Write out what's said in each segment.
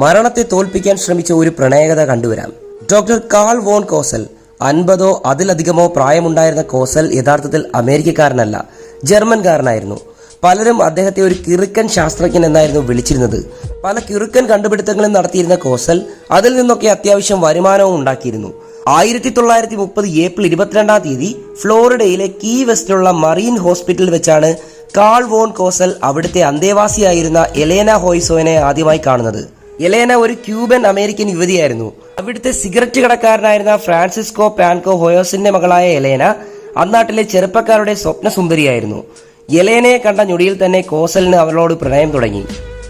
മരണത്തെ തോൽപ്പിക്കാൻ ശ്രമിച്ച ഒരു പ്രണയകഥ കണ്ടുവരാം. ഡോക്ടർ കാൾ വോൺ കോസൽ അൻപതോ അതിലധികമോ പ്രായമുണ്ടായിരുന്ന കോസൽ യഥാർത്ഥത്തിൽ അമേരിക്കക്കാരനല്ല ജർമ്മൻകാരനായിരുന്നു. പലരും അദ്ദേഹത്തെ ഒരു കിറുക്കൻ ശാസ്ത്രജ്ഞൻ എന്നായിരുന്നു വിളിച്ചിരുന്നത്. പല കിറുക്കൻ കണ്ടുപിടുത്തങ്ങളും നടത്തിയിരുന്ന കോസൽ അതിൽ നിന്നൊക്കെ അത്യാവശ്യം വരുമാനവും ഉണ്ടാക്കിയിരുന്നു. ആയിരത്തി തൊള്ളായിരത്തി മുപ്പത് ഏപ്രിൽ ഇരുപത്തിരണ്ടാം തീയതി ഫ്ലോറിഡയിലെ കീ വെസ്റ്റിലുള്ള മറീൻ ഹോസ്പിറ്റലിൽ വെച്ചാണ് കാൾ വോൺ കോസൽ അവിടുത്തെ അന്തേവാസിയായിരുന്ന എലേന ഹോയ്സോനെ ആദ്യമായി കാണുന്നത്. എലേന ഒരു ക്യൂബൻ അമേരിക്കൻ യുവതിയായിരുന്നു. അവിടുത്തെ സിഗരറ്റ് കടക്കാരനായിരുന്ന ഫ്രാൻസിസ്കോ പാൻകോ ഹോയോസിന്റെ മകളായ എലേന അന്നാട്ടിലെ ചെറുപ്പക്കാരുടെ സ്വപ്നസുന്ദരിയായിരുന്നു എലേനയെ കണ്ട ഞൊടിയിൽ തന്നെ കോസലിന് അവളോട് പ്രണയം തുടങ്ങി.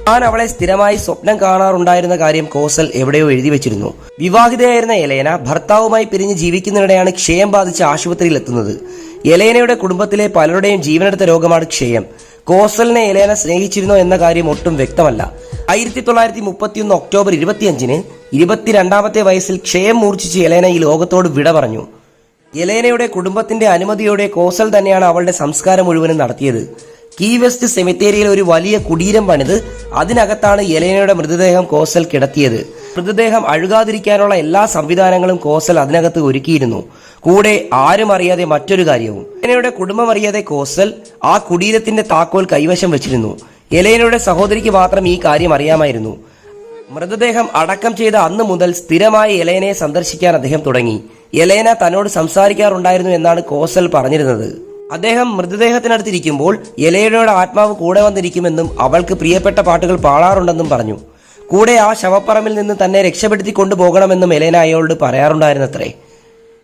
താൻ അവളെ സ്ഥിരമായി സ്വപ്നം കാണാറുണ്ടായിരുന്ന കാര്യം കോസൽ എവിടെയോ എഴുതി വെച്ചിരുന്നു. വിവാഹിതയായിരുന്ന എലേന ഭർത്താവുമായി പിരിഞ്ഞ് ജീവിക്കുന്നതിനിടെയാണ് ക്ഷയം ബാധിച്ച് ആശുപത്രിയിൽ എത്തുന്നത്. എലേനയുടെ കുടുംബത്തിലെ പലരുടെയും ജീവനെടുത്ത രോഗമാണ് ക്ഷയം. കോസലിനെ എലേന സ്നേഹിച്ചിരുന്നോ എന്ന കാര്യം ഒട്ടും വ്യക്തമല്ല. ആയിരത്തി തൊള്ളായിരത്തി മുപ്പത്തിയൊന്ന് ഒക്ടോബർ ഇരുപത്തിയഞ്ചിന് ഇരുപത്തിരണ്ടാമത്തെ വയസ്സിൽ ക്ഷയം മൂർച്ഛിച്ച് എലേന ഈ ലോകത്തോട് വിട പറഞ്ഞു. എലേനയുടെ കുടുംബത്തിന്റെ അനുമതിയോടെ കോസൽ തന്നെയാണ് അവളുടെ സംസ്കാരം മുഴുവനും നടത്തിയത്. കീ വെസ്റ്റ് സെമിത്തേരിയിൽ ഒരു വലിയ കുടീരം പണിത് അതിനകത്താണ് എലേനയുടെ മൃതദേഹം കോസൽ കിടത്തിയത്. മൃതദേഹം അഴുകാതിരിക്കാനുള്ള എല്ലാ സംവിധാനങ്ങളും കോസൽ അതിനകത്ത് ഒരുക്കിയിരുന്നു. കൂടെ ആരും അറിയാതെ മറ്റൊരു കാര്യവും. എലേനയുടെ കുടുംബം അറിയാതെ കോസൽ ആ കുടീരത്തിന്റെ താക്കോൽ കൈവശം വെച്ചിരുന്നു. എലേനയുടെ സഹോദരിക്ക് മാത്രം ഈ കാര്യം അറിയാമായിരുന്നു. മൃതദേഹം അടക്കം ചെയ്ത അന്ന് മുതൽ സ്ഥിരമായി എലൈനയെ സന്ദർശിക്കാൻ അദ്ദേഹം തുടങ്ങി. എലേന തന്നോട് സംസാരിക്കാറുണ്ടായിരുന്നു എന്നാണ് കോസൽ പറഞ്ഞിരുന്നത്. അദ്ദേഹം മൃതദേഹത്തിനടുത്തിരിക്കുമ്പോൾ എലേനയുടെ ആത്മാവ് കൂടെ വന്നിരിക്കുമെന്നും അവൾക്ക് പ്രിയപ്പെട്ട പാട്ടുകൾ പാടാറുണ്ടെന്നും പറഞ്ഞു. കൂടെ ആ ശവപ്പറമ്പിൽ നിന്ന് തന്നെ രക്ഷപ്പെടുത്തി കൊണ്ടുപോകണമെന്നും എലേന അയാളോട് പറയാറുണ്ടായിരുന്നത്രേ.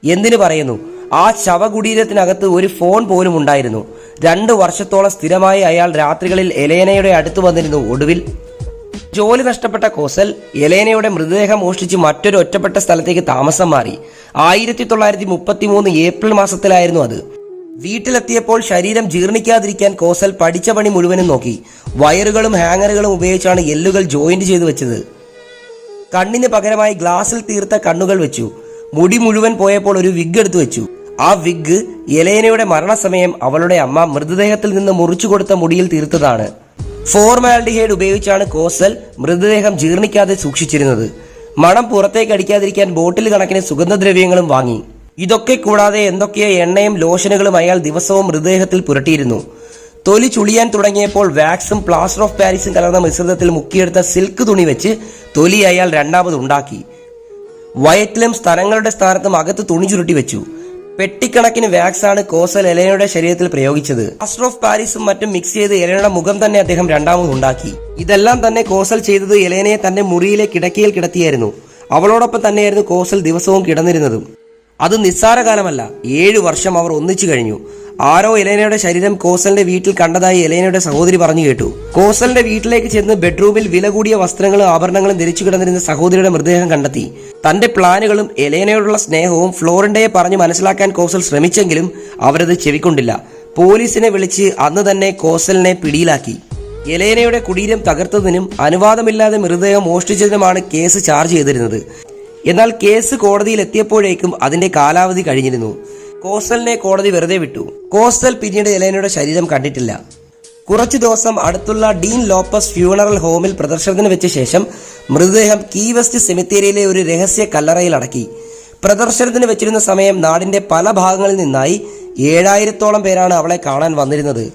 എന്തിനു പറയുന്നു? ആ ശവകുടീരത്തിനകത്ത് ഒരു ഫോൺ പോലും ഉണ്ടായിരുന്നു. രണ്ട് വർഷത്തോളം സ്ഥിരമായി അയാൾ രാത്രികളിൽ എലേനയുടെ അടുത്ത് വന്നിരുന്നു. ഒടുവിൽ ജോലി നഷ്ടപ്പെട്ട കോസൽ എലേനയുടെ മൃതദേഹം മോഷ്ടിച്ച് മറ്റൊരു ഒറ്റപ്പെട്ട സ്ഥലത്തേക്ക് താമസം മാറി. ആയിരത്തി തൊള്ളായിരത്തി മുപ്പത്തി മൂന്ന് ഏപ്രിൽ മാസത്തിലായിരുന്നു അത്. വീട്ടിലെത്തിയപ്പോൾ ശരീരം ജീർണിക്കാതിരിക്കാൻ കോസൽ പഠിച്ച പണി മുഴുവനും നോക്കി. വയറുകളും ഹാങ്ങറുകളും ഉപയോഗിച്ചാണ് എല്ലുകൾ ജോയിന്റ് ചെയ്തു വെച്ചത്. കണ്ണിന് പകരമായി ഗ്ലാസിൽ തീർത്ത കണ്ണുകൾ വെച്ചു. മുടി മുഴുവൻ പോയപ്പോൾ ഒരു വിഗ് എടുത്തു വെച്ചു. ആ വിഗ് എലേനയുടെ മരണസമയം അവളുടെ അമ്മ മൃതദേഹത്തിൽ നിന്ന് മുറിച്ചു കൊടുത്ത മുടിയിൽ തീർത്തതാണ്. ഫോർമാൽഡിഹൈഡ് ഉപയോഗിച്ചാണ് കോസൽ മൃതദേഹം ജീർണിക്കാതെ സൂക്ഷിച്ചിരുന്നത്. മണം പുറത്തേക്ക് അടിക്കാതിരിക്കാൻ ബോട്ടിൽ കണക്കിന് സുഗന്ധദ്രവ്യങ്ങളും വാങ്ങി. ഇതൊക്കെ കൂടാതെ എന്തൊക്കെയോ എണ്ണയും ലോഷനുകളും അയാൾ ദിവസവും മൃതദേഹത്തിൽ പുരട്ടിയിരുന്നു. തൊലി ചുളിയാൻ തുടങ്ങിയപ്പോൾ വാക്സും പ്ലാസ്റ്റർ ഓഫ് പാരീസും കലർന്ന മിശ്രിതത്തിൽ മുക്കിയെടുത്ത സിൽക്ക് തുണി വെച്ച് തൊലി അയാൾ രണ്ടാമത് ഉണ്ടാക്കി. വയറ്റിലും സ്ഥലങ്ങളുടെ സ്ഥാനത്തും അകത്ത് തുണി ചുരുട്ടി വെച്ചു. പെട്ടിക്കണക്കിന് വാക്സ് ആണ് കോസൽ എലനയുടെ ശരീരത്തിൽ പ്രയോഗിച്ചത്. പ്ലാസ്റ്റർ ഓഫ് പാരീസും മറ്റും മിക്സ് ചെയ്ത് എലനയുടെ മുഖം തന്നെ അദ്ദേഹം രണ്ടാമത് ഉണ്ടാക്കി. ഇതെല്ലാം തന്നെ കോസൽ ചെയ്തത് എലേനയെ തന്റെ മുറിയിലെ കിടക്കയിൽ കിടത്തിയായിരുന്നു. അവളോടൊപ്പം തന്നെയായിരുന്നു കോസൽ ദിവസവും കിടന്നിരുന്നതും. അത് നിസ്സാര കാലമല്ല ഏഴു വർഷം അവർ ഒന്നിച്ചു കഴിഞ്ഞു. ആരോ എലേനയുടെ ശരീരം കോസലിന്റെ വീട്ടിൽ കണ്ടതായി എലേനയുടെ സഹോദരി പറഞ്ഞു കേട്ടു. കോസലിന്റെ വീട്ടിലേക്ക് ചെന്ന് ബെഡ്റൂമിൽ വില കൂടിയ വസ്ത്രങ്ങളും ആഭരണങ്ങളും ധരിച്ചു കിടന്നിരുന്ന സഹോദരിയുടെ മൃതദേഹം കണ്ടെത്തി. തന്റെ പ്ലാനുകളും എലേനയോടുള്ള സ്നേഹവും ഫ്ലോറിൻഡയെ പറഞ്ഞ് മനസ്സിലാക്കാൻ കോസൽ ശ്രമിച്ചെങ്കിലും അവരത് ചെവിക്കൊണ്ടില്ല. പോലീസിനെ വിളിച്ച് അന്ന് തന്നെ കോസലിനെ പിടിയിലാക്കി. എലേനയുടെ കുടീരം തകർത്തതിനും അനുവാദമില്ലാതെ മൃതദേഹം മോഷ്ടിച്ചതിനുമാണ് കേസ് ചാർജ് ചെയ്തിരുന്നത്. എന്നാൽ കേസ് കോടതിയിൽ എത്തിയപ്പോഴേക്കും അതിന്റെ കാലാവധി കഴിഞ്ഞിരുന്നു. കോസലിനെ കോടതി വെറുതെ വിട്ടു. കോസൽ പിന്നീട് എലേനയുടെ ശരീരം കണ്ടിട്ടില്ല. കുറച്ചു ദിവസം അടുത്തുള്ള ഡീൻ ലോപ്പസ് ഫ്യൂണറൽ ഹോമിൽ പ്രദർശനത്തിന് വെച്ച ശേഷം മൃതദേഹം കീ വെസ്റ്റ് സെമിത്തേരിയിലെ ഒരു രഹസ്യ കല്ലറയിൽ അടക്കി. പ്രദർശനത്തിന് വെച്ചിരുന്ന സമയം നാടിന്റെ പല ഭാഗങ്ങളിൽ നിന്നായി ഏഴായിരത്തോളം പേരാണ് അവളെ കാണാൻ വന്നിരുന്നത്.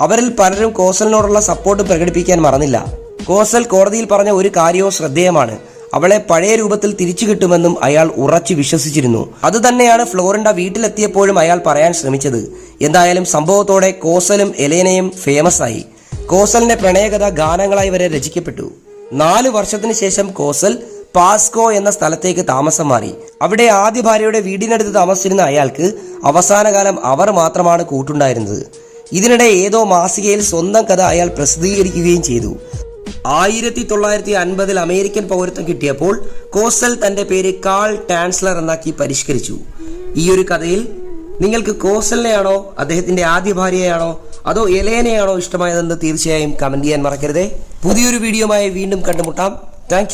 അവരിൽ പലരും കോസലിനോടുള്ള സപ്പോർട്ട് പ്രകടിപ്പിക്കാൻ മറന്നില്ല. കോസൽ കോടതിയിൽ പറഞ്ഞ ഒരു കാര്യവും ശ്രദ്ധേയമാണ്. അവളെ പഴയ രൂപത്തിൽ തിരിച്ചു കിട്ടുമെന്നും അയാൾ ഉറച്ചു വിശ്വസിച്ചിരുന്നു. അതുതന്നെയാണ് ഫ്ലോറിൻഡ വീട്ടിലെത്തിയപ്പോഴും അയാൾ പറയാൻ ശ്രമിച്ചത്. എന്തായാലും സംഭവത്തോടെ കോസലും എലേനയും ഫേമസ് ആയി. കോസലിന്റെ പ്രണയകഥ ഗാനങ്ങളായി വരെ രചിക്കപ്പെട്ടു. നാല് വർഷത്തിന് ശേഷം കോസൽ പാസ്കോ എന്ന സ്ഥലത്തേക്ക് താമസം മാറി. അവിടെ ആദ്യ ഭാര്യയുടെ വീടിനടുത്ത് താമസിച്ചിരുന്ന അയാൾക്ക് അവസാനകാലം അവർ മാത്രമാണ് കൂട്ടുണ്ടായിരുന്നത്. ഇതിനിടെ ഏതോ മാസികയിൽ സ്വന്തം കഥ അയാൾ പ്രസിദ്ധീകരിക്കുകയും ചെയ്തു. ആയിരത്തി തൊള്ളായിരത്തി അൻപതിൽ അമേരിക്കൻ പൗരത്വം കിട്ടിയപ്പോൾ കോസൽ തന്റെ പേര് കാൾ ടാൻസ്ലർ എന്നാക്കി പരിഷ്കരിച്ചു. ഈ ഒരു കഥയിൽ നിങ്ങൾക്ക് കോസലിനെയാണോ അദ്ദേഹത്തിന്റെ ആദ്യ ഭാര്യയാണോ അതോ എലേനെയാണോ ഇഷ്ടമായതെന്ന് തീർച്ചയായും കമന്റ് ചെയ്യാൻ മറക്കരുതേ. പുതിയൊരു വീഡിയോയുമായി വീണ്ടും കണ്ടുമുട്ടാം. താങ്ക്